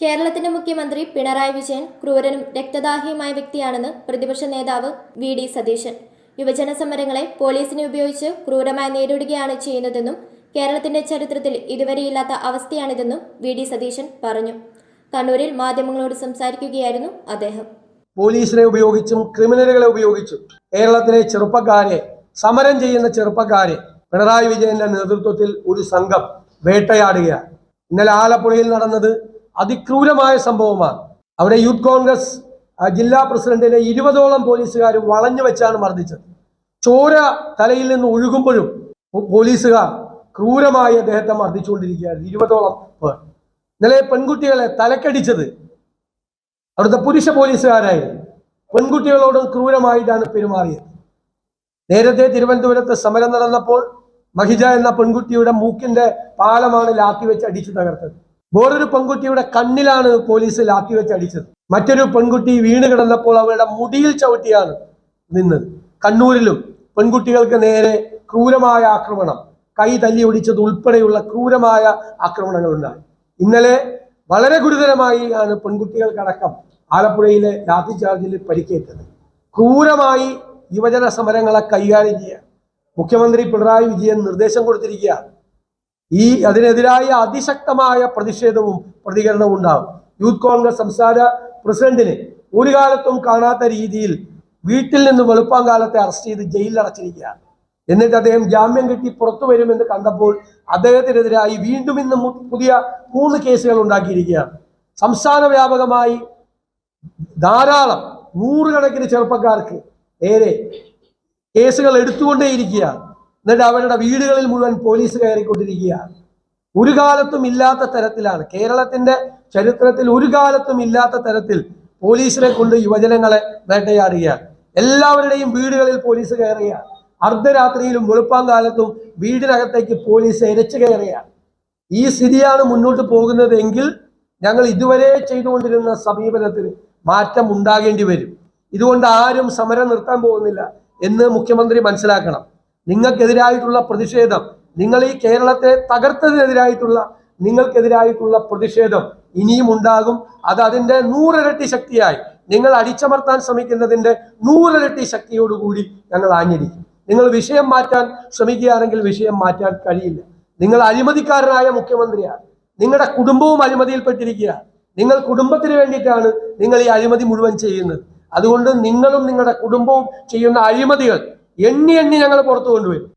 കേരളത്തിന്റെ മുഖ്യമന്ത്രി പിണറായി വിജയൻ ക്രൂരനും രക്തദാഹിയുമായ വ്യക്തിയാണെന്ന് പ്രതിപക്ഷ നേതാവ് വി ഡി സതീശൻ. യുവജന സമരങ്ങളെ പോലീസിനെ ഉപയോഗിച്ച് ക്രൂരമായി നേരിടുകയാണ് ചെയ്യുന്നതെന്നും കേരളത്തിന്റെ ചരിത്രത്തിൽ ഇതുവരെയില്ലാത്ത അവസ്ഥയാണിതെന്നും വി ഡി സതീശൻ പറഞ്ഞു. കണ്ണൂരിൽ മാധ്യമങ്ങളോട് സംസാരിക്കുകയായിരുന്നു അദ്ദേഹം. പോലീസിനെ ഉപയോഗിച്ചും ക്രിമിനലുകളെ ഉപയോഗിച്ചും കേരളത്തിലെ ചെറുപ്പക്കാരെ സമരം ചെയ്യുന്ന ചെറുപ്പക്കാരെ പിണറായി വിജയന്റെ നേതൃത്വത്തിൽ ഒരു സംഘം വേട്ടയാടുകയാണ്. ഇന്നലെ ആലപ്പുഴയിൽ നടന്നത് അതിക്രൂരമായ സംഭവമാണ്. അവിടെ യൂത്ത് കോൺഗ്രസ് ജില്ലാ പ്രസിഡന്റിനെ ഇരുപതോളം പോലീസുകാർ വളഞ്ഞു വെച്ചാണ് മർദ്ദിച്ചത്. ചോര തലയിൽ നിന്ന് ഒഴുകുമ്പോഴും പോലീസുകാർ ക്രൂരമായി അദ്ദേഹത്തെ മർദ്ദിച്ചുകൊണ്ടിരിക്കുകയാണ് ഇരുപതോളം പേർ. ഇന്നലെ പെൺകുട്ടികളെ തലക്കടിച്ചത് അവിടുത്തെ പുരുഷ പോലീസുകാരായിരുന്നു. പെൺകുട്ടികളോടും ക്രൂരമായിട്ടാണ് പെരുമാറിയത്. നേരത്തെ തിരുവനന്തപുരത്ത് സമരം നടന്നപ്പോൾ മഹിജ എന്ന പെൺകുട്ടിയുടെ മൂക്കിന്റെ പാലമാണ് ലാത്തി വെച്ച് അടിച്ചു തകർത്തത്. വേറൊരു പെൺകുട്ടിയുടെ കണ്ണിലാണ് പോലീസ് ലാത്തി വെച്ച് അടിച്ചത്. മറ്റൊരു പെൺകുട്ടി വീണ് കിടന്നപ്പോൾ അവരുടെ മുടിയിൽ ചവിട്ടിയാണ് നിന്നത്. കണ്ണൂരിലും പെൺകുട്ടികൾക്ക് നേരെ ക്രൂരമായ ആക്രമണം. കൈ തല്ലി ഒടിച്ചത് ഉൾപ്പെടെയുള്ള ക്രൂരമായ ആക്രമണങ്ങൾ ഉണ്ടായി ഇന്നലെ വളരെ ഗുരുതരമായി ആണ് പെൺകുട്ടികൾക്കടക്കം ആലപ്പുഴയിലെ ലാത്തി ചാർജിൽ പരിക്കേറ്റത്. ക്രൂരമായി യുവജന സമരങ്ങളെ കൈകാര്യം ചെയ്യാൻ മുഖ്യമന്ത്രി പിണറായി വിജയൻ നിർദ്ദേശം കൊടുത്തിരിക്കുക ഈ അതിനെതിരായ അതിശക്തമായ പ്രതിഷേധവും പ്രതികരണവും ഉണ്ടാകും യൂത്ത് കോൺഗ്രസ് സംസ്ഥാന പ്രസിഡന്റിനെ ഒരു കാലത്തും കാണാത്ത രീതിയിൽ വീട്ടിൽ നിന്ന് വെളുപ്പാൻ കാലത്തെ അറസ്റ്റ് ചെയ്ത് ജയിലിൽ അടച്ചിരിക്കുകയാണ്. എന്നിട്ട് അദ്ദേഹം ജാമ്യം കിട്ടി പുറത്തു വരുമെന്ന് കണ്ടപ്പോൾ അദ്ദേഹത്തിനെതിരായി വീണ്ടും ഇന്ന് പുതിയ മൂന്ന് കേസുകൾ ഉണ്ടാക്കിയിരിക്കുകയാണ്. സംസ്ഥാന വ്യാപകമായി ധാരാളം നൂറുകണക്കിന് ചെറുപ്പക്കാർക്ക് നേരെ കേസുകൾ എടുത്തുകൊണ്ടേയിരിക്കുകയാണ്. എന്നിട്ട് അവരുടെ വീടുകളിൽ മുഴുവൻ പോലീസ് കയറിക്കൊണ്ടിരിക്കുകയാണ്. ഒരു കാലത്തും ഇല്ലാത്ത തരത്തിലാണ്. കേരളത്തിന്റെ ചരിത്രത്തിൽ ഒരു കാലത്തും ഇല്ലാത്ത തരത്തിൽ പോലീസിനെ കൊണ്ട് യുവജനങ്ങളെ വേട്ടയാടുകയാണ്. എല്ലാവരുടെയും വീടുകളിൽ പോലീസ് കയറുകയാണ്. അർദ്ധരാത്രിയിലും വെളുപ്പാങ്കാലത്തും വീടിനകത്തേക്ക് പോലീസ് എരച്ചു കയറുകയാണ്. ഈ സ്ഥിതിയാണ് മുന്നോട്ട് പോകുന്നതെങ്കിൽ ഞങ്ങൾ ഇതുവരെ ചെയ്തുകൊണ്ടിരുന്ന സമീപനത്തിന് മാറ്റം ഉണ്ടാകേണ്ടി വരും. ഇതുകൊണ്ട് ആരും സമരം നിർത്താൻ പോകുന്നില്ല എന്ന് മുഖ്യമന്ത്രി മനസ്സിലാക്കണം. നിങ്ങൾക്കെതിരായിട്ടുള്ള പ്രതിഷേധം. നിങ്ങൾ ഈ കേരളത്തെ തകർത്തതിനെതിരായിട്ടുള്ള നിങ്ങൾക്കെതിരായിട്ടുള്ള പ്രതിഷേധം ഇനിയും ഉണ്ടാകും. അത് അതിന്റെ നൂറിരട്ടി ശക്തിയായി നിങ്ങൾ അടിച്ചമർത്താൻ ശ്രമിക്കുന്നതിന്റെ നൂറിരട്ടി ശക്തിയോടുകൂടി ഞങ്ങൾ ആഞ്ഞിരിക്കും നിങ്ങൾ വിഷയം മാറ്റാൻ ശ്രമിക്കുകയാണെങ്കിൽ വിഷയം മാറ്റാൻ കഴിയില്ല. നിങ്ങൾ അഴിമതിക്കാരനായ മുഖ്യമന്ത്രിയാണ്. നിങ്ങളുടെ കുടുംബവും അഴിമതിയിൽപ്പെട്ടിരിക്കുക നിങ്ങൾ കുടുംബത്തിന് വേണ്ടിയിട്ടാണ് നിങ്ങൾ ഈ അഴിമതി മുഴുവൻ ചെയ്യുന്നത്. അതുകൊണ്ട് നിങ്ങളും നിങ്ങളുടെ കുടുംബവും ചെയ്യുന്ന അഴിമതികൾ എണ്ണി എണ്ണി ഞങ്ങൾ പുറത്തു കൊണ്ടുവരും